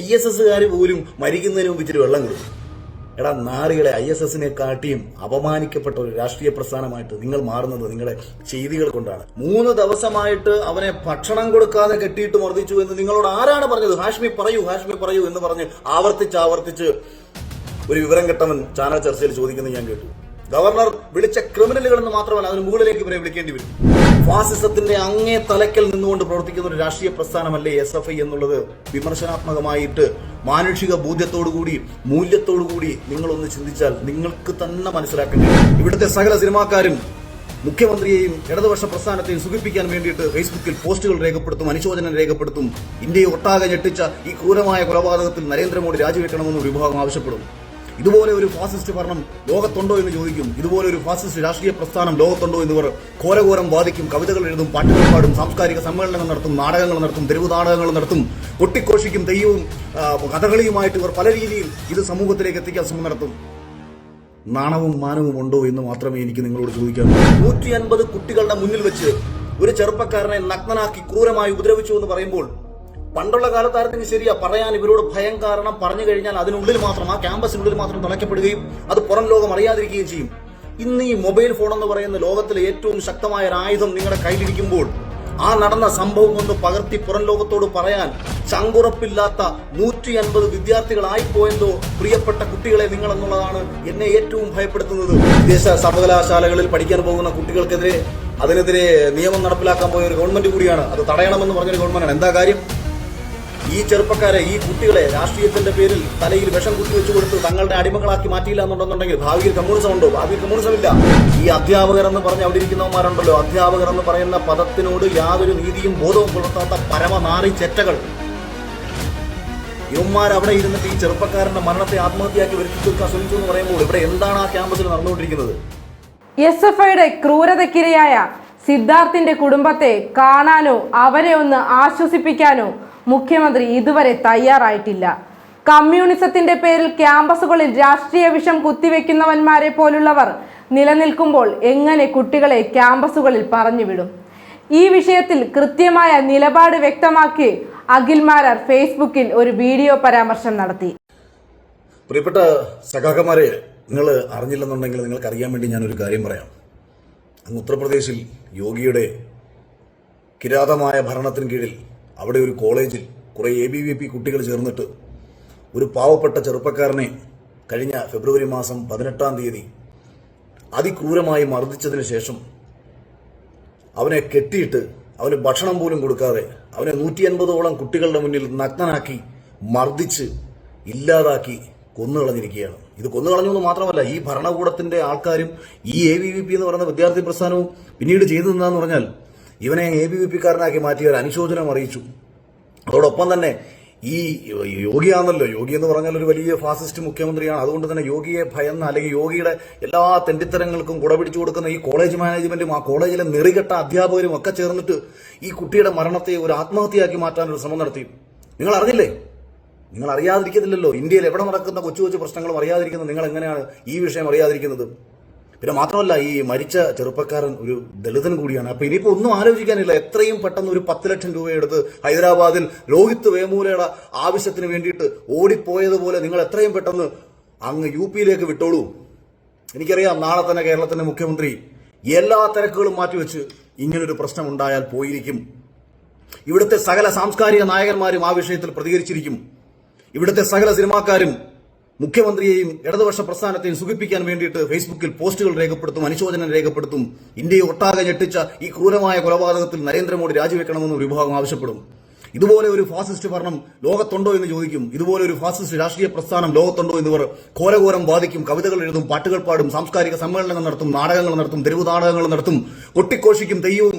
I S എസ്സുകാർ പോലും മരിക്കുന്നതിന് മുമ്പ് ഇച്ചിരി വെള്ളം കൊടുക്കും എടാ നാറികളെ ഐ എസ് എസിനെ കാട്ടിയും അപമാനിക്കപ്പെട്ട ഒരു രാഷ്ട്രീയ പ്രസ്ഥാനമായിട്ട് നിങ്ങൾ മാറുന്നത് നിങ്ങളെ ചെയ്തികൾ കൊണ്ടാണ്. മൂന്ന് ദിവസമായിട്ട് അവനെ ഭക്ഷണം കൊടുക്കാതെ കെട്ടിയിട്ട് മർദ്ദിച്ചു എന്ന് നിങ്ങളോട് ആരാണ് പറഞ്ഞത്? ഹാഷ്മി പറയൂ ഹാഷ്മി പറയൂ എന്ന് പറഞ്ഞ് ആവർത്തിച്ച് ആവർത്തിച്ച് ഒരു വിവരം കെട്ടവൻ ചാനൽ ചർച്ചയിൽ ചോദിക്കുന്നത് ഞാൻ കേട്ടു. ഗവർണർ വിളിച്ച ക്രിമിനലുകൾ എന്ന് മാത്രമല്ല അതിന് മുകളിലേക്ക് ഇവരെ വിളിക്കേണ്ടി വരും. ഫാസിസത്തിന്റെ അങ്ങേ തലക്കൽ നിന്നുകൊണ്ട് പ്രവർത്തിക്കുന്ന ഒരു രാഷ്ട്രീയ പ്രസ്ഥാനമല്ലേ എസ് എഫ് ഐ എന്നുള്ളത് വിമർശനാത്മകമായിട്ട് മാനുഷിക ബോധ്യത്തോടുകൂടി മൂല്യത്തോടുകൂടി നിങ്ങളൊന്ന് ചിന്തിച്ചാൽ നിങ്ങൾക്ക് തന്നെ മനസ്സിലാക്കേണ്ടി. ഇവിടുത്തെ സകല സിനിമാക്കാരും മുഖ്യമന്ത്രിയെയും ഇടതുപക്ഷ പ്രസ്ഥാനത്തെയും സുഖിപ്പിക്കാൻ വേണ്ടിയിട്ട് ഫേസ്ബുക്കിൽ പോസ്റ്റുകൾ രേഖപ്പെടുത്തും അനുശോചനം രേഖപ്പെടുത്തും. ഇന്ത്യയെ ഒട്ടാകെ ഞെട്ടിച്ച ഈ ക്രൂരമായ കൊലപാതകത്തിൽ നരേന്ദ്രമോദി രാജിവെക്കണമെന്ന് വിഭാഗം ആവശ്യപ്പെടും ഇതുപോലെ ഒരു ഫാസിസ്റ്റ് ഭരണം ലോകത്തുണ്ടോ എന്ന് ചോദിക്കും. ഇതുപോലെ ഒരു ഫാസിസ്റ്റ് രാഷ്ട്രീയ പ്രസ്ഥാനം ലോകത്തുണ്ടോ എന്നിവർ ഘോരഘോരം വാദിക്കും കവിതകൾ എഴുതും പാട്ടുകൾ പാടും സാംസ്കാരിക സമ്മേളനങ്ങൾ നടത്തും നാടകങ്ങൾ നടത്തും തെരുവ് നാടകങ്ങൾ നടത്തും കൊട്ടിക്കോഷിക്കും തെയ്യവും കഥകളിയുമായിട്ട് ഇവർ പല രീതിയിൽ ഇത് സമൂഹത്തിലേക്ക് എത്തിക്കാൻ ശ്രമം നടത്തും. നാണവും മാനവും ഉണ്ടോ എന്ന് മാത്രമേ എനിക്ക് നിങ്ങളോട് ചോദിക്കാൻ നൂറ്റി അൻപത് കുട്ടികളുടെ മുന്നിൽ വെച്ച് ഒരു ചെറുപ്പക്കാരനെ നഗ്നനാക്കി ക്രൂരമായി ഉപദ്രവിച്ചു എന്ന് പറയുമ്പോൾ പണ്ടുള്ള കാലത്തായിരുന്നെങ്കിൽ ശരിയാ? പറയാൻ ഇവരോട് ഭയം കാരണം പറഞ്ഞു കഴിഞ്ഞാൽ അതിനുള്ളിൽ മാത്രം ആ ക്യാമ്പസിനുള്ളിൽ മാത്രം തുണയ്ക്കപ്പെടുകയും അത് പുറം ലോകം അറിയാതിരിക്കുകയും ചെയ്യും. ഇന്ന് ഈ മൊബൈൽ ഫോൺ എന്ന് പറയുന്ന ലോകത്തിലെ ഏറ്റവും ശക്തമായ ഒരു ആയുധം നിങ്ങളുടെ കയ്യിലിരിക്കുമ്പോൾ ആ നടന്ന സംഭവം ഒന്ന് പകർത്തി പുറം ലോകത്തോട് പറയാൻ ചങ്കുറപ്പില്ലാത്ത നൂറ്റി അൻപത് വിദ്യാർത്ഥികളായിപ്പോയെന്തോ പ്രിയപ്പെട്ട കുട്ടികളെ നിങ്ങൾ എന്നുള്ളതാണ് എന്നെ ഏറ്റവും ഭയപ്പെടുത്തുന്നത്. വിദേശ സർവകലാശാലകളിൽ പഠിക്കാൻ പോകുന്ന കുട്ടികൾക്കെതിരെ അതിനെതിരെ നിയമം നടപ്പിലാക്കാൻ പോയ ഒരു ഗവൺമെന്റ് കൂടിയാണ്. അത് തടയണമെന്ന് പറഞ്ഞൊരു ഗവൺമെന്റാണ്. എന്താ കാര്യം? ഈ ചെറുപ്പക്കാരെ ഈ കുട്ടികളെ രാഷ്ട്രീയത്തിന്റെ പേരിൽ തലയിൽ വിഷം കുത്തി വെച്ചു കൊടുത്ത് തങ്ങളുടെ അടിമകളാക്കി മാറ്റിയില്ല എന്നുണ്ടെന്നുണ്ടെങ്കിൽ ഭാവിയിൽ കമ്മ്യൂണിസം ഉണ്ടോ? ഭാവിയിൽ കമ്മ്യൂണിസം ഇല്ല. ഈ അധ്യാപകർ എന്ന് പറഞ്ഞ് അവിടെ ഇരിക്കുന്നവന്മാരുണ്ടല്ലോ അധ്യാപകർ എന്ന് പറയുന്ന പദത്തിനോട് യാതൊരു നീതിയും ബോധവും പുലർത്താത്ത പരമനാറി ചെറ്റകൾ. ഇവന്മാർ അവിടെ ഇരുന്നിട്ട് ഈ ചെറുപ്പക്കാരന്റെ മരണത്തെ ആത്മഹത്യയാക്കി വരുത്തി തീർക്കാൻ ശ്രമിച്ചു എന്ന് പറയുമ്പോൾ ഇവിടെ എന്താണ് ആ ക്യാമ്പസിൽ നടന്നുകൊണ്ടിരിക്കുന്നത്? എസ് എഫ് ഐയുടെ ക്രൂരതയ്ക്കിരയായ സിദ്ധാർത്ഥിന്റെ കുടുംബത്തെ കാണാനോ അവരെ ഒന്ന് ആശ്വസിപ്പിക്കാനോ മുഖ്യമന്ത്രി ഇതുവരെ തയ്യാറായിട്ടില്ല. കമ്മ്യൂണിസത്തിന്റെ പേരിൽ ക്യാമ്പസുകളിൽ രാഷ്ട്രീയ വിഷം കുത്തിവെക്കുന്നവന്മാരെ പോലുള്ളവർ നിലനിൽക്കുമ്പോൾ എങ്ങനെ കുട്ടികളെ ക്യാമ്പസുകളിൽ പറഞ്ഞുവിടും? ഈ വിഷയത്തിൽ കൃത്യമായ നിലപാട് വ്യക്തമാക്കി അഖിൽമാരർ ഫേസ്ബുക്കിൽ ഒരു വീഡിയോ പരാമർശം നടത്തി. പ്രിയപ്പെട്ട സഖാക്കന്മാരെ നിങ്ങൾ അറിഞ്ഞില്ലെന്നുണ്ടെങ്കിൽ നിങ്ങൾക്ക് അറിയാൻ വേണ്ടി ഞാനൊരു കാര്യം പറയാം. അങ്ങ് ഉത്തർപ്രദേശിൽ യോഗിയുടെ കിരാതമായ ഭരണത്തിന് കീഴിൽ അവിടെ ഒരു കോളേജിൽ കുറേ എ ബി വി പി കുട്ടികൾ ചേർന്നിട്ട് ഒരു പാവപ്പെട്ട ചെറുപ്പക്കാരനെ കഴിഞ്ഞ ഫെബ്രുവരി മാസം പതിനെട്ടാം തീയതി അതിക്രൂരമായി മർദ്ദിച്ചതിന് ശേഷം അവനെ കെട്ടിയിട്ട് അവന് ഭക്ഷണം പോലും കൊടുക്കാതെ അവനെ നൂറ്റി അൻപതോളം കുട്ടികളുടെ മുന്നിൽ നഗ്നനാക്കി മർദ്ദിച്ച് ഇല്ലാതാക്കി കൊന്നുകളഞ്ഞിരിക്കുകയാണ്. ഇത് കൊന്നുകളഞ്ഞു എന്ന് മാത്രമല്ല ഈ ഭരണകൂടത്തിന്റെ ആൾക്കാരും ഈ എ വി വി പി എന്ന് പറയുന്ന വിദ്യാർത്ഥി പ്രസ്ഥാനവും പിന്നീട് ചെയ്തതെന്താന്ന് പറഞ്ഞാൽ ഇവനെ എ ബി വി പിക്കാരനാക്കി മാറ്റിയവർ അനുശോചനം അറിയിച്ചു. അതോടൊപ്പം തന്നെ ഈ യോഗിയാണല്ലോ. യോഗി എന്ന് പറഞ്ഞാൽ ഒരു വലിയ ഫാസിസ്റ്റ് മുഖ്യമന്ത്രിയാണ്. അതുകൊണ്ട് തന്നെ യോഗിയെ ഭയന്ന അല്ലെങ്കിൽ യോഗിയുടെ എല്ലാ തെണ്ടിത്തരങ്ങൾക്കും കുടപിടിച്ചു കൊടുക്കുന്ന ഈ കോളേജ് മാനേജ്മെന്റും ആ കോളേജിലെ നെറികെട്ട അധ്യാപകരും ഒക്കെ ചേർന്നിട്ട് ഈ കുട്ടിയുടെ മരണത്തെ ഒരു ആത്മഹത്യയാക്കി മാറ്റാൻ ഒരു ശ്രമം നടത്തി. നിങ്ങൾ അറിഞ്ഞില്ലേ നിങ്ങൾ അറിയാതിരിക്കുന്നില്ലല്ലോ ഇന്ത്യയിൽ എവിടെ നടക്കുന്ന കൊച്ചു കൊച്ചു പ്രശ്നങ്ങളും അറിയാതിരിക്കുന്നത് നിങ്ങൾ എങ്ങനെയാണ് ഈ വിഷയം അറിയാതിരിക്കുന്നത്? പിന്നെ മാത്രമല്ല ഈ മരിച്ച ചെറുപ്പക്കാരൻ ഒരു ദളിതൻ കൂടിയാണ്. അപ്പൊ ഇനിയിപ്പോ ഒന്നും ആലോചിക്കാനില്ല. എത്രയും പെട്ടെന്ന് ഒരു പത്ത് ലക്ഷം രൂപ എടുത്ത് ഹൈദരാബാദിൽ രോഹിത് വേമൂലയുടെ ആവശ്യത്തിന് വേണ്ടിയിട്ട് ഓടിപ്പോയതുപോലെ നിങ്ങൾ എത്രയും പെട്ടെന്ന് അങ്ങ് യു പിയിലേക്ക് വിട്ടോളൂ. എനിക്കറിയാം നാളെ തന്നെ കേരളത്തിന്റെ മുഖ്യമന്ത്രി എല്ലാ തിരക്കുകളും മാറ്റിവെച്ച് ഇങ്ങനൊരു പ്രശ്നം ഉണ്ടായാൽ പോയിരിക്കും. ഇവിടുത്തെ സകല സാംസ്കാരിക നായകന്മാരും ആ വിഷയത്തിൽ പ്രതികരിച്ചിരിക്കും. ഇവിടുത്തെ സകല സിനിമാക്കാരും മുഖ്യമന്ത്രിയെയും ഇടതുപക്ഷ പ്രസ്ഥാനത്തെയും സുഖിപ്പിക്കാൻ വേണ്ടിയിട്ട് ഫേസ്ബുക്കിൽ പോസ്റ്റുകൾ രേഖപ്പെടുത്തും അനുശോചനം രേഖപ്പെടുത്തും. ഇന്ത്യയെ ഒട്ടാകെ ഞെട്ടിച്ച ഈ ക്രൂരമായ കൊലപാതകത്തിൽ നരേന്ദ്രമോദി രാജിവെക്കണമെന്ന് ഒരു വിഭാഗം ആവശ്യപ്പെടും. ഇതുപോലെ ഒരു ഫാസിസ്റ്റ് ഭരണം ലോകത്തുണ്ടോ എന്ന് ചോദിക്കും. ഇതുപോലെ ഒരു ഫാസിസ്റ്റ് രാഷ്ട്രീയ പ്രസ്ഥാനം ലോകത്തുണ്ടോ എന്നിവർ ഘോരഘോരം വാദിക്കും കവിതകൾ എഴുതും പാട്ടുകൾ പാടും സാംസ്കാരിക സമ്മേളനങ്ങൾ നടത്തും നാടകങ്ങൾ നടത്തും തെരുവ് നാടകങ്ങൾ നടത്തും കൊട്ടിക്കോഷിക്കും തെയ്യവും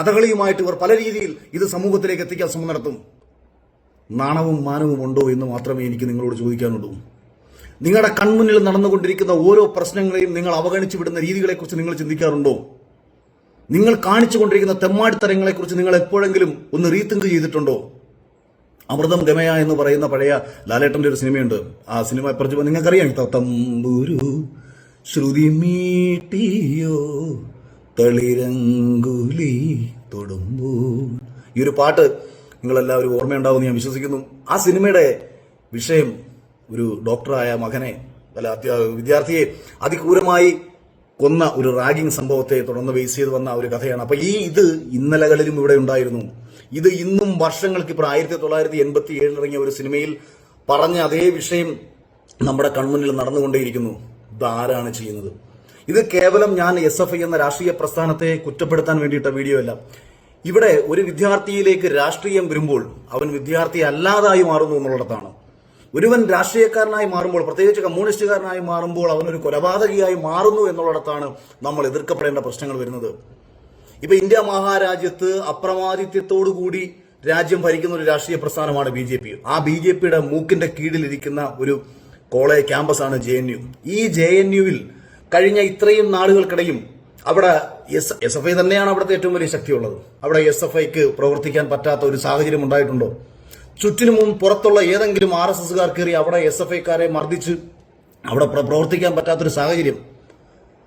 കഥകളിയുമായിട്ട് ഇവർ പല രീതിയിൽ ഇത് സമൂഹത്തിലേക്ക് എത്തിക്കാൻ ശ്രമം നടത്തും. നാണവും മാനവും ഉണ്ടോ എന്ന് മാത്രമേ എനിക്ക് നിങ്ങളോട് ചോദിക്കാനുള്ളൂ. നിങ്ങളുടെ കൺമുന്നിൽ നടന്നുകൊണ്ടിരിക്കുന്ന ഓരോ പ്രശ്നങ്ങളെയും നിങ്ങൾ അവഗണിച്ചു വിടുന്ന രീതികളെക്കുറിച്ച് നിങ്ങൾ ചിന്തിക്കാറുണ്ടോ? നിങ്ങൾ കാണിച്ചുകൊണ്ടിരിക്കുന്ന തെമ്മാടിത്തരങ്ങളെക്കുറിച്ച് നിങ്ങൾ എപ്പോഴെങ്കിലും ഒന്ന് റീതിങ്ക് ചെയ്തിട്ടുണ്ടോ? അമൃതം ഗമയ എന്ന് പറയുന്ന പഴയ ലാലേട്ടന്റെ ഒരു സിനിമയുണ്ട്. ആ സിനിമ പ്രതി നിങ്ങൾക്കറിയാം തമ്പുരു ശ്രുതി മീട്ടിയോ തളിരങ്കുലി തൊടുമ്പൂ ഈ ഒരു പാട്ട് നിങ്ങളെല്ലാവരും ഓർമ്മയുണ്ടാവുമെന്ന് ഞാൻ വിശ്വസിക്കുന്നു. ആ സിനിമയുടെ വിഷയം ഒരു ഡോക്ടറായ മകനെ അല്ല വിദ്യാർത്ഥിയെ അതിക്രൂരമായി കൊന്ന ഒരു റാഗിംഗ് സംഭവത്തെ തുടർന്ന് ബേസ് ചെയ്ത് വന്ന ഒരു കഥയാണ്. അപ്പൊ ഈ ഇത് ഇന്നലകളിലും ഇവിടെ ഉണ്ടായിരുന്നു. ഇത് ഇന്നും വർഷങ്ങൾക്ക് ഇപ്പോൾ ആയിരത്തി തൊള്ളായിരത്തി എൺപത്തി ഏഴിൽ ഇറങ്ങിയ ഒരു സിനിമയിൽ പറഞ്ഞ അതേ വിഷയം നമ്മുടെ കൺമുന്നിൽ നടന്നുകൊണ്ടേയിരിക്കുന്നു. ഇതാരാണ് ചെയ്യുന്നത്? ഇത് കേവലം ഞാൻ എസ് എഫ് ഐ എന്ന രാഷ്ട്രീയ പ്രസ്ഥാനത്തെ കുറ്റപ്പെടുത്താൻ വേണ്ടിയിട്ട വീഡിയോ അല്ല. ഇവിടെ ഒരു വിദ്യാർത്ഥിയിലേക്ക് രാഷ്ട്രീയം വരുമ്പോൾ അവൻ വിദ്യാർത്ഥി അല്ലാതായി മാറുന്നു എന്നുള്ളിടത്താണ്. ഒരുവൻ രാഷ്ട്രീയക്കാരനായി മാറുമ്പോൾ പ്രത്യേകിച്ച് കമ്മ്യൂണിസ്റ്റുകാരനായി മാറുമ്പോൾ അവനൊരു കൊലപാതകിയായി മാറുന്നു എന്നുള്ളിടത്താണ് നമ്മൾ എതിർക്കപ്പെടേണ്ട പ്രശ്നങ്ങൾ വരുന്നത്. ഇപ്പൊ ഇന്ത്യ മഹാരാജ്യത്ത് അപ്രമാദിത്യത്തോടുകൂടി രാജ്യം ഭരിക്കുന്ന ഒരു രാഷ്ട്രീയ പ്രസ്ഥാനമാണ് ബി ജെ പി. ആ ബി ജെ പിയുടെ മൂക്കിന്റെ കീഴിലിരിക്കുന്ന ഒരു കോളേജ് ക്യാമ്പസാണ് ജെ എൻ യു. ഈ ജെ എൻ യുവിൽ കഴിഞ്ഞ ഇത്രയും നാളുകൾക്കിടയും അവിടെ എസ് എസ് എഫ് ഐ തന്നെയാണ് അവിടുത്തെ ഏറ്റവും വലിയ ശക്തിയുള്ളത്. അവിടെ എസ് എഫ് ഐക്ക് പ്രവർത്തിക്കാൻ പറ്റാത്ത ഒരു സാഹചര്യം ഉണ്ടായിട്ടുണ്ടോ? ചുറ്റിനും പുറത്തുള്ള ഏതെങ്കിലും ആർ എസ് എസ്സുകാർ കയറി അവിടെ എസ് എഫ് ഐക്കാരെ മർദ്ദിച്ച് അവിടെ പ്ര- പ്രവർത്തിക്കാൻ പറ്റാത്തൊരു സാഹചര്യം.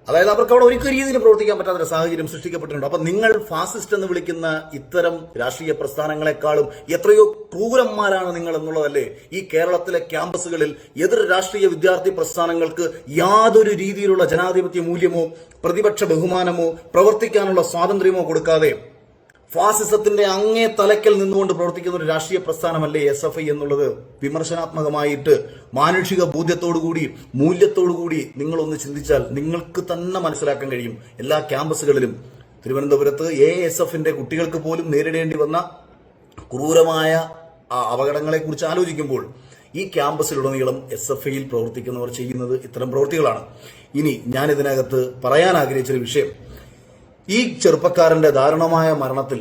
അതായത് അവർക്ക് അവിടെ ഒരിക്കൽ രീതിയിൽ പ്രവർത്തിക്കാൻ പറ്റാത്തൊരു സാഹചര്യം സൃഷ്ടിക്കപ്പെട്ടിട്ടുണ്ട്. അപ്പൊ നിങ്ങൾ ഫാസിസ്റ്റ് എന്ന് വിളിക്കുന്ന ഇത്തരം രാഷ്ട്രീയ പ്രസ്ഥാനങ്ങളെക്കാളും എത്രയോ ക്രൂരന്മാരാണ് നിങ്ങൾ എന്നുള്ളതല്ലേ ഈ കേരളത്തിലെ ക്യാമ്പസുകളിൽ എതിർ രാഷ്ട്രീയ വിദ്യാർത്ഥി പ്രസ്ഥാനങ്ങൾക്ക് യാതൊരു രീതിയിലുള്ള ജനാധിപത്യ മൂല്യമോ പ്രതിപക്ഷ ബഹുമാനമോ പ്രവർത്തിക്കാനുള്ള സ്വാതന്ത്ര്യമോ കൊടുക്കാതെ ഫാസിസത്തിന്റെ അങ്ങേ തലക്കൽ നിന്നുകൊണ്ട് പ്രവർത്തിക്കുന്ന ഒരു രാഷ്ട്രീയ പ്രസ്ഥാനമല്ലേ എസ് എഫ് ഐ എന്നുള്ളത് വിമർശനാത്മകമായിട്ട് മാനുഷിക ബോധ്യത്തോടുകൂടി മൂല്യത്തോടുകൂടി നിങ്ങളൊന്ന് ചിന്തിച്ചാൽ നിങ്ങൾക്ക് തന്നെ മനസ്സിലാക്കാൻ കഴിയും. എല്ലാ ക്യാമ്പസുകളിലും തിരുവനന്തപുരത്ത് എ എസ് എഫിന്റെ കുട്ടികൾക്ക് പോലും നേരിടേണ്ടി വന്ന ക്രൂരമായ അപകടങ്ങളെക്കുറിച്ച് ആലോചിക്കുമ്പോൾ ഈ ക്യാമ്പസിലുടനീളം എസ് എഫ് ഐയിൽ പ്രവർത്തിക്കുന്നവർ ചെയ്യുന്നത് ഇത്തരം പ്രവൃത്തികളാണ്. ഇനി ഞാൻ ഇതിനകത്ത് പറയാൻ ആഗ്രഹിച്ചൊരു വിഷയം. ഈ ചെറുപ്പക്കാരന്റെ ദാരുണമായ മരണത്തിൽ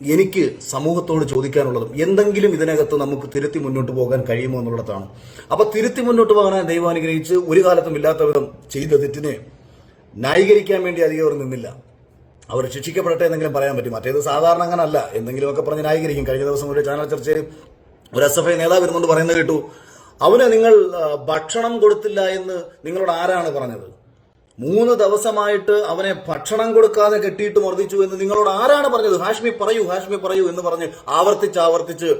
എനിക്ക് സമൂഹത്തോട് ചോദിക്കാനുള്ളതും എന്തെങ്കിലും ഇതിനകത്ത് നമുക്ക് തിരുത്തി മുന്നോട്ട് പോകാൻ കഴിയുമോ എന്നുള്ളതാണ്. അപ്പൊ തിരുത്തി മുന്നോട്ട് പോകാൻ ദൈവം അനുഗ്രഹിച്ച് ഒരു കാലത്തും ഇല്ലാത്ത വിധം ചെയ്ത തെറ്റിനെ ന്യായീകരിക്കാൻ വേണ്ടി അധികം അവർ നിന്നില്ല. അവർ ശിക്ഷിക്കപ്പെടട്ടെ എന്നെങ്കിലും പറയാൻ പറ്റും. മറ്റേത് സാധാരണ അങ്ങനെ അങ്ങനല്ല. എന്തെങ്കിലുമൊക്കെ പറഞ്ഞ് ന്യായീകരിക്കും. കഴിഞ്ഞ ദിവസം ഒരു ചാനൽ ചർച്ചയിൽ ഒരു എസ് എഫ് ഐ നേതാവ് ഇരുന്നുകൊണ്ട് പറയുന്നത് കേട്ടു. അവന് നിങ്ങൾ ഭക്ഷണം കൊടുത്തില്ല എന്ന് നിങ്ങളോട് ആരാണ് പറഞ്ഞത്? മൂന്ന് ദിവസമായിട്ട് അവനെ ഭക്ഷണം കൊടുക്കാതെ കെട്ടിയിട്ട് മർദ്ദിച്ചു എന്ന് നിങ്ങളോട് ആരാണ് പറഞ്ഞത്? ഹാഷ്മി പറയൂ ഹാഷ്മി പറയൂ എന്ന് പറഞ്ഞ് ആവർത്തിച്ച് ആവർത്തിച്ച്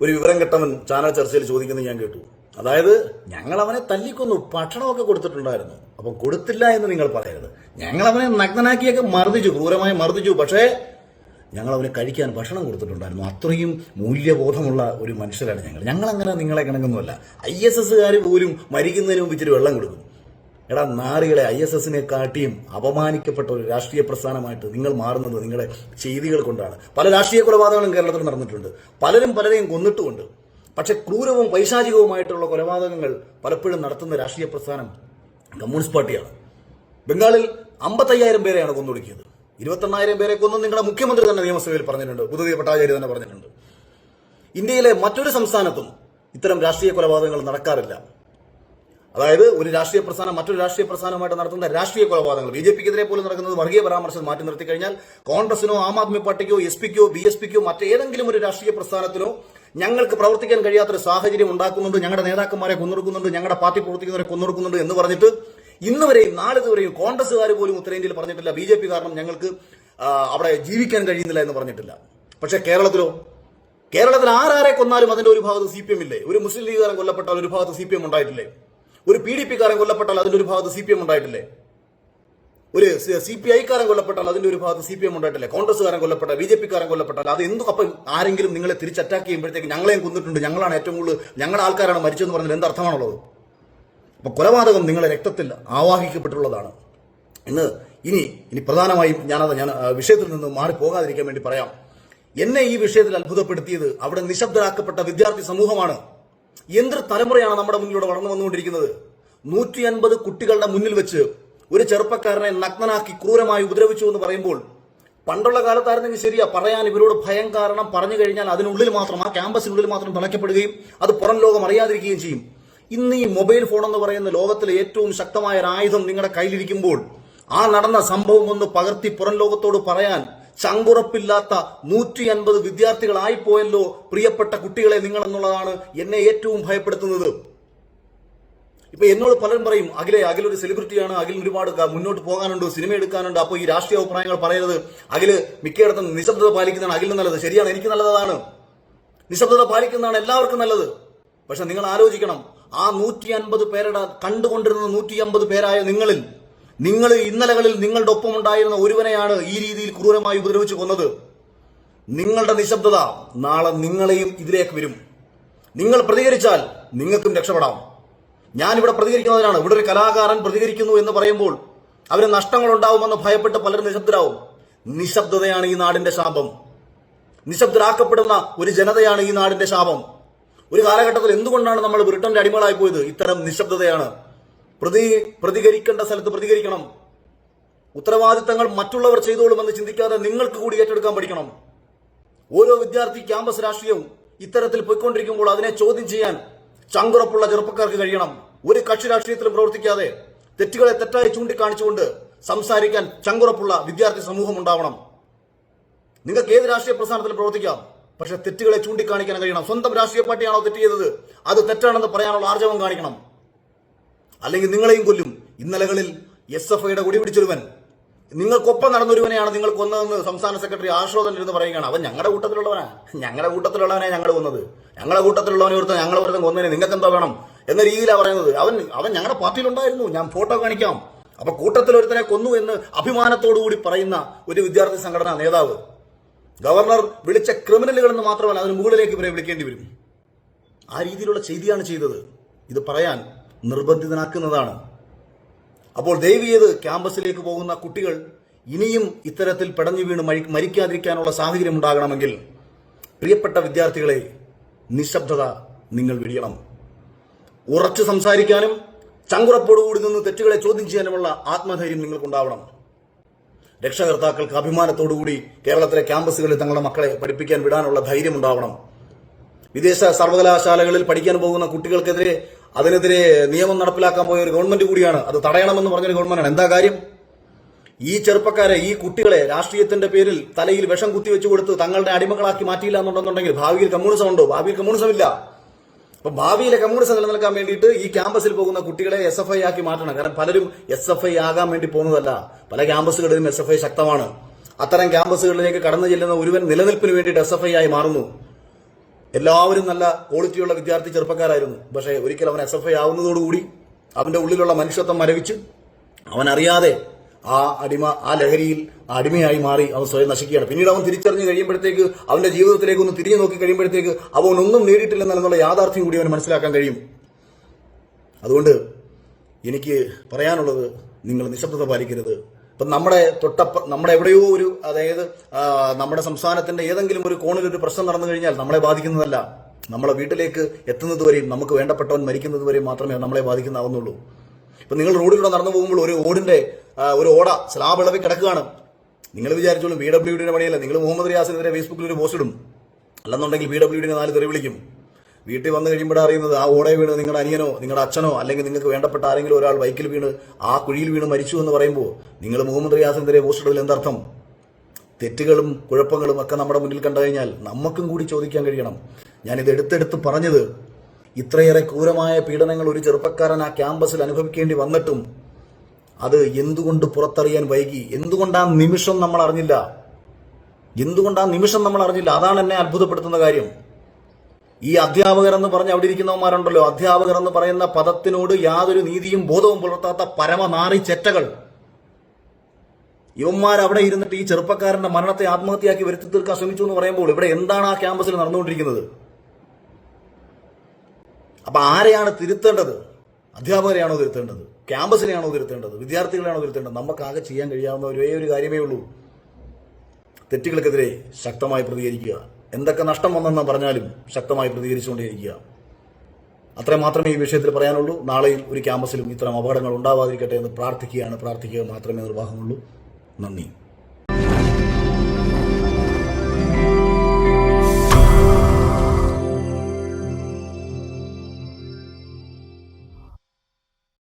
ഒരു വിവരം കെട്ടവൻ ചാനൽ ചർച്ചയിൽ ചോദിക്കുന്നത് ഞാൻ കേട്ടു. അതായത് ഞങ്ങൾ അവനെ തല്ലിക്കൊന്നു ഭക്ഷണമൊക്കെ കൊടുത്തിട്ടുണ്ടായിരുന്നു. അപ്പൊ കൊടുത്തില്ല എന്ന് നിങ്ങൾ പറയരുത്. ഞങ്ങൾ അവനെ നഗ്നനാക്കിയൊക്കെ മർദ്ദിച്ചു ക്രൂരമായി മർദ്ദിച്ചു. പക്ഷേ ഞങ്ങൾ അവന് കഴിക്കാൻ ഭക്ഷണം കൊടുത്തിട്ടുണ്ടായിരുന്നു. അത്രയും മൂല്യബോധമുള്ള ഒരു മനുഷ്യരാണ് ഞങ്ങൾ. ഞങ്ങൾ അങ്ങനെ നിങ്ങളെ കണക്കൊന്നുമല്ല. ഐ എസ് എസ്സുകാർ പോലും മരിക്കുന്നതിന് മുമ്പ് ഇച്ചിരി വെള്ളം കൊടുക്കും എടാ നാറികളെ ഐ എസ് എസിനെ കാട്ടിയും അപമാനിക്കപ്പെട്ട ഒരു രാഷ്ട്രീയ പ്രസ്ഥാനമായിട്ട് നിങ്ങൾ മാറുന്നത് നിങ്ങളുടെ ചെയ്തികൾ കൊണ്ടാണ്. പല രാഷ്ട്രീയ കൊലപാതകങ്ങളും കേരളത്തിൽ നടന്നിട്ടുണ്ട്. പലരും പലരെയും കൊന്നിട്ടുമുണ്ട്. പക്ഷെ ക്രൂരവും പൈശാചികവുമായിട്ടുള്ള കൊലപാതകങ്ങൾ പലപ്പോഴും നടത്തുന്ന രാഷ്ട്രീയ പ്രസ്ഥാനം കമ്മ്യൂണിസ്റ്റ് പാർട്ടിയാണ്. ബംഗാളിൽ അമ്പത്തയ്യായിരം പേരെയാണ് കൊന്നൊടുക്കിയത്. ഇരുപത്തെണ്ണായിരം പേരെ കൊന്നു നിങ്ങളുടെ മുഖ്യമന്ത്രി തന്നെ നിയമസഭയിൽ പറഞ്ഞിട്ടുണ്ട്. പുതുതിയ പട്ടാചാരി തന്നെ പറഞ്ഞിട്ടുണ്ട്. ഇന്ത്യയിലെ മറ്റൊരു സംസ്ഥാനത്തും ഇത്തരം രാഷ്ട്രീയ കൊലപാതകങ്ങൾ നടക്കാറില്ല. അതായത് ഒരു രാഷ്ട്രീയ പ്രസ്ഥാനം മറ്റൊരു രാഷ്ട്രീയ പ്രസ്ഥാനമായിട്ട് നടത്തുന്ന രാഷ്ട്രീയ കൊലപാതകങ്ങൾ. ബി ജെ പിക്കെതിരെ പോലും നടക്കുന്നത് വർഗീയ പരാമർശം മാറ്റി നിർത്തി കഴിഞ്ഞാൽ കോൺഗ്രസിനോ ആം ആദ്മി പാർട്ടിക്കോ എസ് പിക്കോ ബി എസ് പിക്കോ മറ്റേതെങ്കിലും ഒരു രാഷ്ട്രീയ പ്രസ്ഥാനത്തിനോ ഞങ്ങൾക്ക് പ്രവർത്തിക്കാൻ കഴിയാത്തൊരു സാഹചര്യം ഉണ്ടാക്കുന്നുണ്ട് ഞങ്ങളുടെ നേതാക്കന്മാരെ കൊന്നൊടുക്കുന്നുണ്ട് ഞങ്ങളുടെ പാർട്ടി പ്രവർത്തിക്കുന്നവരെ കൊന്നൊടുക്കുന്നുണ്ട് എന്ന് പറഞ്ഞിട്ട് ഇന്ന് വരെയും നാളിതുവരെയും കോൺഗ്രസ്സുകാർ പോലും ഉത്തരേന്ത്യയിൽ പറഞ്ഞിട്ടില്ല. ബി ജെ പി കാരണം ഞങ്ങൾക്ക് അവിടെ ജീവിക്കാൻ കഴിയുന്നില്ല എന്ന് പറഞ്ഞിട്ടില്ല. പക്ഷേ കേരളത്തിലോ കേരളത്തിൽ ആരാരെ കൊന്നാലും അതിന്റെ ഒരു ഭാഗത്ത് സി പി എം ഇല്ലേ? ഒരു മുസ്ലിം ലീഗുകാരൻ കൊല്ലപ്പെട്ടാൽ ഒരു ഭാഗത്ത് സി പി എം ഉണ്ടായിട്ടില്ലേ? ഒരു പി ഡി പി കാരൻ കൊല്ലപ്പെട്ടാൽ അതിന്റെ ഒരു ഭാഗത്ത് സി പി എം ഉണ്ടായിട്ടില്ലേ? ഒരു സി പി ഐക്കാരൻ കൊല്ലപ്പെട്ടാൽ അതിന്റെ ഒരു ഭാഗത്ത് സി പി എം ഉണ്ടായിട്ടില്ലേ? കോൺഗ്രസ്സുകാരൻ കൊല്ലപ്പെട്ടാൽ ബി ജെ കാരൻ കൊല്ലപ്പെട്ടാൽ അത് എന്തും അപ്പം ആരെങ്കിലും നിങ്ങളെ തിരിച്ച് അറ്റാക്ക് ചെയ്യുമ്പോഴത്തേക്ക് ഞങ്ങളെയും കൊന്നിട്ടുണ്ട്. ഞങ്ങളാണ് ഏറ്റവും കൂടുതൽ ഞങ്ങളുടെ ആൾക്കാരാണ് മരിച്ചതെന്ന് പറഞ്ഞാൽ എന്ത് അർത്ഥമാണുള്ളത്? അപ്പൊ കൊലപാതകം നിങ്ങളെ രക്തത്തിൽ ആവാഹിക്കപ്പെട്ടുള്ളതാണ്. ഇന്ന് ഇനി ഇനി പ്രധാനമായും ഞാനത് ഞാൻ വിഷയത്തിൽ നിന്ന് മാറി പോകാതിരിക്കാൻ വേണ്ടി പറയാം. എന്നെ ഈ വിഷയത്തിൽ അത്ഭുതപ്പെടുത്തിയത് അവിടെ നിശബ്ദരാക്കപ്പെട്ട വിദ്യാർത്ഥി സമൂഹമാണ്. എന്തൊരു തലമുറയാണ് നമ്മുടെ മുന്നിലൂടെ വളർന്നു വന്നുകൊണ്ടിരിക്കുന്നത്? നൂറ്റി അൻപത് കുട്ടികളുടെ മുന്നിൽ വെച്ച് ഒരു ചെറുപ്പക്കാരനെ നഗ്നനാക്കി ക്രൂരമായി ഉപദ്രവിച്ചു എന്ന് പറയുമ്പോൾ പണ്ടുള്ള കാലത്തായിരുന്നെങ്കിൽ ശരിയാ പറയാൻ ഇവരോട് ഭയം കാരണം പറഞ്ഞു കഴിഞ്ഞാൽ അതിനുള്ളിൽ മാത്രം ആ ക്യാമ്പസിനുള്ളിൽ മാത്രം തളയ്ക്കപ്പെടുകയും അത് പുറം ലോകം അറിയാതിരിക്കുകയും ചെയ്യും. ഇന്ന് ഈ മൊബൈൽ ഫോൺ എന്ന് പറയുന്ന ലോകത്തിലെ ഏറ്റവും ശക്തമായ ഒരു ആയുധം നിങ്ങളുടെ കയ്യിലിരിക്കുമ്പോൾ ആ നടന്ന സംഭവം ഒന്ന് പകർത്തി പുറം ലോകത്തോട് പറയാൻ ചങ്കുറപ്പില്ലാത്ത നൂറ്റി അൻപത് വിദ്യാർത്ഥികളായിപ്പോയല്ലോ പ്രിയപ്പെട്ട കുട്ടികളെ നിങ്ങൾ എന്നുള്ളതാണ് എന്നെ ഏറ്റവും ഭയപ്പെടുത്തുന്നത്. ഇപ്പൊ എന്നോട് പലരും പറയും അഖിലെ അഖിൽ ഒരു സെലിബ്രിറ്റിയാണ് അഖിൽ ഒരുപാട് മുന്നോട്ട് പോകാനുണ്ട് സിനിമ എടുക്കാനുണ്ട്. അപ്പോൾ ഈ രാഷ്ട്രീയ അഭിപ്രായങ്ങൾ പറയരുത്. അഖിൽ മിക്കയിടത്തും നിശബ്ദത പാലിക്കുന്നതാണ്. അഖിലിന് നല്ലത്. ശരിയാണ് എനിക്ക് നല്ലതാണ്. നിശബ്ദത പാലിക്കുന്നതാണ് എല്ലാവർക്കും നല്ലത്. പക്ഷെ നിങ്ങൾ ആലോചിക്കണം. ആ നൂറ്റി അൻപത് പേരുടെ കണ്ടുകൊണ്ടിരുന്ന നൂറ്റി അമ്പത് പേരായ നിങ്ങളിൽ നിങ്ങൾ ഇന്നലകളിൽ നിങ്ങളുടെ ഒപ്പം ഉണ്ടായിരുന്ന ഒരുവനെയാണ് ഈ രീതിയിൽ ക്രൂരമായി ഉപദ്രവിച്ചു കൊന്നത്. നിങ്ങളുടെ നിശബ്ദത നാളെ നിങ്ങളെയും ഇതിലേക്ക് വരും. നിങ്ങൾ പ്രതികരിച്ചാൽ നിങ്ങൾക്കും രക്ഷപ്പെടാം. ഞാനിവിടെ പ്രതികരിക്കുന്നതിനാണ് ഇവിടെ ഒരു കലാകാരൻ പ്രതികരിക്കുന്നു എന്ന് പറയുമ്പോൾ അവന് നഷ്ടങ്ങൾ ഉണ്ടാവുമെന്ന് ഭയപ്പെട്ട് പലരും നിശബ്ദരാവും. നിശബ്ദതയാണ് ഈ നാടിന്റെ ശാപം. നിശബ്ദരാക്കപ്പെടുന്ന ഒരു ജനതയാണ് ഈ നാടിന്റെ ശാപം. ഒരു കാലഘട്ടത്തിൽ എന്തുകൊണ്ടാണ് നമ്മൾ ബ്രിട്ടന്റെ അടിമകളായി പോയത്? ഇത്തരം നിശബ്ദതയാണ്. പ്രതി പ്രതികരിക്കേണ്ട സ്ഥലത്ത് പ്രതികരിക്കണം. ഉത്തരവാദിത്തങ്ങൾ മറ്റുള്ളവർ ചെയ്തോളുമെന്ന് ചിന്തിക്കാതെ നിങ്ങൾക്ക് കൂടി ഏറ്റെടുക്കാൻ പഠിക്കണം. ഓരോ വിദ്യാർത്ഥി ക്യാമ്പസ് രാഷ്ട്രീയവും ഇത്തരത്തിൽ പോയിക്കൊണ്ടിരിക്കുമ്പോൾ അതിനെ ചോദ്യം ചെയ്യാൻ ചങ്കുറപ്പുള്ള ചെറുപ്പക്കാർക്ക് കഴിയണം. ഒരു കക്ഷി രാഷ്ട്രീയത്തിലും പ്രവർത്തിക്കാതെ തെറ്റുകളെ തെറ്റായി ചൂണ്ടിക്കാണിച്ചുകൊണ്ട് സംസാരിക്കാൻ ചങ്കുറപ്പുള്ള വിദ്യാർത്ഥി സമൂഹം ഉണ്ടാവണം. നിങ്ങൾക്ക് ഏത് രാഷ്ട്രീയ പ്രസ്ഥാനത്തിൽ പ്രവർത്തിക്കാം? പക്ഷെ തെറ്റുകളെ ചൂണ്ടിക്കാണിക്കാൻ കഴിയണം. സ്വന്തം രാഷ്ട്രീയ പാർട്ടിയാണോ തെറ്റ് ചെയ്തത്? അത് തെറ്റാണെന്ന് പറയാനുള്ള ആർജവം കാണിക്കണം. അല്ലെങ്കിൽ നിങ്ങളെയും കൊല്ലും. ഇന്നലകളിൽ എസ് എഫ് ഐയുടെ കൊടി പിടിച്ചൊരുവൻ. നിങ്ങൾക്കൊപ്പം നടന്നൊരുവനെയാണ് നിങ്ങൾ കൊന്നതെന്ന് സംസ്ഥാന സെക്രട്ടറി ആശ്രോതൻ ഇരുന്ന് പറയുകയാണ്. അവൻ ഞങ്ങളുടെ കൂട്ടത്തിലുള്ളവനാ. ഞങ്ങളുടെ കൂട്ടത്തിലുള്ളവനെ ഞങ്ങൾ കൊന്നത്. ഞങ്ങളുടെ കൂട്ടത്തിലുള്ളവനെ ഒരുത്തൻ ഞങ്ങളെ ഒരുത്തൻ കൊന്നതിന് നിങ്ങൾക്ക് എന്താ വേണം എന്ന രീതിയിലാണ് പറയുന്നത്. അവൻ അവൻ ഞങ്ങളുടെ പാർട്ടിയിലുണ്ടായിരുന്നു. ഞാൻ ഫോട്ടോ കാണിക്കാം. അപ്പൊ കൂട്ടത്തിൽ ഒരുത്തനെ കൊന്നു എന്ന് അഭിമാനത്തോടുകൂടി പറയുന്ന ഒരു വിദ്യാർത്ഥി സംഘടനാ നേതാവ്. ഗവർണർ വിളിച്ച ക്രിമിനലുകൾ എന്ന് മാത്രമല്ല അതിന് മുകളിലേക്ക് ഇവരെ വിളിക്കേണ്ടി വരും. ആ രീതിയിലുള്ള ചെയ്തിയാണ് ചെയ്തത്. ഇത് പറയാൻ നിർബന്ധിതനാക്കുന്നതാണ്. അപ്പോൾ ദൈവീയത് ക്യാമ്പസിലേക്ക് പോകുന്ന കുട്ടികൾ ഇനിയും ഇത്തരത്തിൽ പടഞ്ഞു വീണ് മരി- മരിക്കാതിരിക്കാനുള്ള സാഹചര്യം ഉണ്ടാകണമെങ്കിൽ പ്രിയപ്പെട്ട വിദ്യാർത്ഥികളെ നിശബ്ദത നിങ്ങൾ വിടിയണം ഉറച്ചു സംസാരിക്കാനും ചങ്കുറപ്പോടുകൂടി നിന്ന് തെറ്റുകളെ ചോദ്യം ചെയ്യാനുമുള്ള ആത്മധൈര്യം നിങ്ങൾക്കുണ്ടാവണം. രക്ഷകർത്താക്കൾക്ക് അഭിമാനത്തോടുകൂടി കേരളത്തിലെ ക്യാമ്പസുകളിൽ തങ്ങളുടെ മക്കളെ പഠിപ്പിക്കാൻ വിടാനുള്ള ധൈര്യം ഉണ്ടാവണം വിദേശ സർവകലാശാലകളിൽ പഠിക്കാൻ പോകുന്ന കുട്ടികൾക്കെതിരെ അതിനെതിരെ നിയമം നടപ്പിലാക്കാൻ പോയ ഒരു ഗവൺമെന്റ് കൂടിയാണ്. അത് തടയണമെന്ന് പറഞ്ഞൊരു ഗവൺമെന്റാണ്. എന്താ കാര്യം? ഈ ചെറുപ്പക്കാരെ ഈ കുട്ടികളെ രാഷ്ട്രീയത്തിന്റെ പേരിൽ തലയിൽ വിഷം കുത്തിവെച്ചു കൊടുത്ത് തങ്ങളുടെ അടിമകളാക്കി മാറ്റിയില്ല എന്നുണ്ടെന്നുണ്ടെങ്കിൽ ഭാവിയിൽ കമ്മ്യൂണിസം ഉണ്ടോ? ഭാവിയിൽ കമ്മ്യൂണിസം ഇല്ല. അപ്പൊ ഭാവിയിലെ കമ്മ്യൂണിസം നിലനിൽക്കാൻ വേണ്ടിയിട്ട് ഈ ക്യാമ്പസിൽ പോകുന്ന കുട്ടികളെ എസ് എഫ് ഐ ആക്കി മാറ്റണം. കാരണം പലരും എസ് എഫ് ഐ ആകാൻ വേണ്ടി പോകുന്നതല്ല. പല ക്യാമ്പസുകളിലും എസ് എഫ് ഐ ശക്തമാണ്. അത്തരം ക്യാമ്പസുകളിലേക്ക് കടന്നു ചെല്ലുന്ന ഒരുവൻ നിലനിൽപ്പിന് വേണ്ടിയിട്ട് എസ് എഫ് ഐ ആയി മാറുന്നു. എല്ലാവരും നല്ല ക്വാളിറ്റിയുള്ള വിദ്യാർത്ഥി ചെറുപ്പക്കാരായിരുന്നു. പക്ഷേ ഒരിക്കൽ അവൻ എസ് എഫ് ഐ ആവുന്നതോടുകൂടി അവന്റെ ഉള്ളിലുള്ള മനുഷ്യത്വം മരവിച്ച് അവനറിയാതെ ആ അടിമ ആ ലഹരിയിൽ അടിമയായി മാറി അവൻ സ്വയം നശിക്കുകയാണ്. പിന്നീട് അവൻ തിരിച്ചറിഞ്ഞ് കഴിയുമ്പോഴത്തേക്ക് അവന്റെ ജീവിതത്തിലേക്ക് ഒന്ന് തിരിഞ്ഞു നോക്കി കഴിയുമ്പോഴത്തേക്ക് അവൻ ഒന്നും നേടിയിട്ടില്ലെന്നുള്ള യാഥാർത്ഥ്യം കൂടി അവന് മനസ്സിലാക്കാൻ കഴിയും. അതുകൊണ്ട് എനിക്ക് പറയാനുള്ളത് നിങ്ങൾ നിശബ്ദത പാലിക്കരുത്. ഇപ്പം നമ്മുടെ തൊട്ടപ്പ നമ്മുടെ എവിടെയോ ഒരു അതായത് നമ്മുടെ സംസ്ഥാനത്തിന്റെ ഏതെങ്കിലും ഒരു കോണിൽ ഒരു പ്രശ്നം നടന്നു കഴിഞ്ഞാൽ നമ്മളെ ബാധിക്കുന്നതല്ല. നമ്മളെ വീട്ടിലേക്ക് എത്തുന്നത് വരെയും നമുക്ക് വേണ്ടപ്പെട്ടവൻ മരിക്കുന്നത് വരെയും മാത്രമേ നമ്മളെ ബാധിക്കുന്നാവുന്നുള്ളൂ ഇപ്പം നിങ്ങൾ റോഡിലൂടെ നടന്നു പോകുമ്പോൾ ഒരു ഓടിന്റെ ഒരു ഓട സ്ലാബ് ഇളവി കിടക്കുകയാണ്. നിങ്ങൾ വിചാരിച്ചോളും ബി ഡബ്ല്യു ഡിയുടെ പണിയല്ല? നിങ്ങൾ മുഹമ്മദ് റിയാസിനെതിരെ ഫേസ്ബുക്കിൽ ഒരു പോസ്റ്റ് ഇടും. അല്ലെന്നുണ്ടെങ്കിൽ ബി ഡബ്ല്യു ഡിനെ നാല് തെറി വിളിക്കും. വീട്ടിൽ വന്നു കഴിയുമ്പോൾ അറിയുന്നത് ആ ഓടെ വീണ് നിങ്ങളുടെ അനിയനോ നിങ്ങളുടെ അച്ഛനോ അല്ലെങ്കിൽ നിങ്ങൾക്ക് വേണ്ടപ്പെട്ട ആരെങ്കിലും ഒരാൾ ബൈക്കിൽ വീണ് ആ കുഴിയിൽ വീണ് മരിച്ചു എന്ന് പറയുമ്പോൾ നിങ്ങൾ മുഹമ്മദ് റിയാസിനെതിരെ പോസ്റ്റ് ഇടുന്നതിൽ എന്തർത്ഥം? തെറ്റുകളും കുഴപ്പങ്ങളും ഒക്കെ നമ്മുടെ മുന്നിൽ കണ്ടു കഴിഞ്ഞാൽ നമുക്കും കൂടി ചോദിക്കാൻ കഴിയണം. ഞാനിത് എടുത്തെടുത്ത് പറഞ്ഞത് ഇത്രയേറെ ക്രൂരമായ പീഡനങ്ങൾ ഒരു ചെറുപ്പക്കാരൻ ആ ക്യാമ്പസിൽ അനുഭവിക്കേണ്ടി വന്നിട്ടും അത് എന്തുകൊണ്ട് പുറത്തറിയാൻ വൈകി? എന്തുകൊണ്ട് ആ നിമിഷം നമ്മൾ അറിഞ്ഞില്ല? എന്തുകൊണ്ട് ആ നിമിഷം നമ്മൾ അറിഞ്ഞില്ല? അതാണ് എന്നെ അത്ഭുതപ്പെടുത്തുന്ന കാര്യം. ഈ അധ്യാപകർ എന്ന് പറഞ്ഞ് അവിടെ ഇരിക്കുന്നവന്മാരുണ്ടല്ലോ. അധ്യാപകർ എന്ന് പറയുന്ന പദത്തിനോട് യാതൊരു നീതിയും ബോധവും പുലർത്താത്ത പരമനാറി ചെറ്റകൾ. ഇവന്മാർ അവിടെ ഇരുന്നിട്ട് ഈ ചെറുപ്പക്കാരന്റെ മരണത്തെ ആത്മഹത്യയാക്കി വരുത്തി തീർക്കാൻ ശ്രമിച്ചു എന്ന് പറയുമ്പോൾ ഇവിടെ എന്താണ് ആ ക്യാമ്പസിൽ നടന്നുകൊണ്ടിരിക്കുന്നത്? അപ്പൊ ആരെയാണ് തിരുത്തേണ്ടത്? അധ്യാപകരെയാണോ തിരുത്തേണ്ടത്? ക്യാമ്പസിനെയാണോ തിരുത്തേണ്ടത്? വിദ്യാർത്ഥികളെയാണോ തിരുത്തേണ്ടത്? നമുക്കാകെ ചെയ്യാൻ കഴിയാവുന്ന ഒരേ ഒരു കാര്യമേ ഉള്ളൂ. തെറ്റുകൾക്കെതിരെ ശക്തമായി പ്രതികരിക്കുക. എന്തൊക്കെ നഷ്ടം വന്നെന്ന് പറഞ്ഞാലും ശക്തമായി പ്രതികരിച്ചുകൊണ്ടേയിരിക്കുക. അത്രയും മാത്രമേ ഈ വിഷയത്തിൽ പറയാനുള്ളൂ. നാളെയും ഒരു ക്യാമ്പസിലും ഇത്തരം അപകടങ്ങൾ ഉണ്ടാവാതിരിക്കട്ടെ എന്ന് പ്രാർത്ഥിക്കുകയാണ്. പ്രാർത്ഥിക്കുക മാത്രമേ നിർവാഹമുള്ളൂ. നന്ദി.